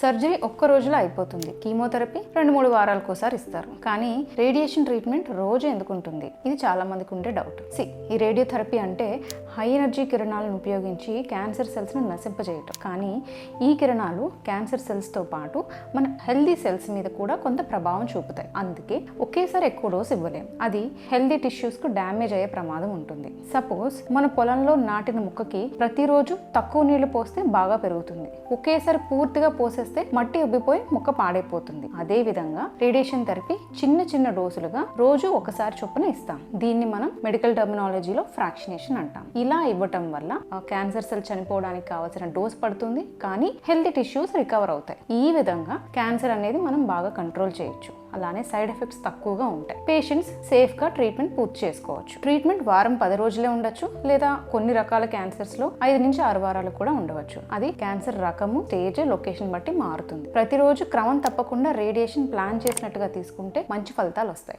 Surgery ఒక్క రోజులో అయిపోతుంది. కీమోథెరపీ రెండు మూడు వారాలకు ఒకసారి ఇస్తారు. కానీ రేడియేషన్ ట్రీట్మెంట్ రోజు ఎందుకు ఉంటుంది ఇది చాలా మందికి ఉండే డౌట్. సి ఈ రేడియోథెరపీ అంటే హై ఎనర్జీ కిరణాలను ఉపయోగించి క్యాన్సర్ సెల్స్ను నశింపజేయటం. కానీ ఈ కిరణాలు క్యాన్సర్ సెల్స్తో పాటు మన హెల్దీ సెల్స్ మీద కూడా కొంత ప్రభావం చూపుతాయి. అందుకే ఒకేసారి ఎక్కువ డోస్ ఇవ్వలేం. అది హెల్దీ టిష్యూస్కు డ్యామేజ్ అయ్యే ప్రమాదం ఉంటుంది. సపోజ్ మన పొలంలో నాటిన మొక్కకి ప్రతిరోజు తక్కువ నీళ్ళు పోస్తే బాగా పెరుగుతుంది. ఒకేసారి పూర్తిగా పోసే చేస్తే మట్టి ఉబ్బిపోయి మొక్క పాడైపోతుంది. అదే విధంగా రేడియేషన్ థెరపీ చిన్న చిన్న డోసులుగా రోజు ఒకసారి చొప్పున ఇస్తాం. దీన్ని మనం మెడికల్ టర్మినాలజీలో ఫ్రాక్షనేషన్ అంటాం. ఇలా ఇవ్వటం వల్ల క్యాన్సర్ సెల్ చనిపోవడానికి కావాల్సిన డోస్ పడుతుంది కానీ హెల్తీ టిష్యూస్ రికవర్ అవుతాయి. ఈ విధంగా క్యాన్సర్ అనేది మనం బాగా కంట్రోల్ చేయొచ్చు. అలానే సైడ్ ఎఫెక్ట్స్ తక్కువగా ఉంటాయి. పేషెంట్స్ సేఫ్గా ట్రీట్మెంట్ పూర్తి చేసుకోవచ్చు. ట్రీట్మెంట్ వారం పది రోజులే ఉండొచ్చు లేదా కొన్ని రకాల క్యాన్సర్స్లో ఐదు నుంచి ఆరు వారాలు కూడా ఉండవచ్చు. అది క్యాన్సర్ రకము స్టేజ్ లొకేషన్ బట్టి మారుతుంది. ప్రతిరోజు క్రమం తప్పకుండా రేడియేషన్ ప్లాన్ చేసినట్టుగా తీసుకుంటే మంచి ఫలితాలు వస్తాయి.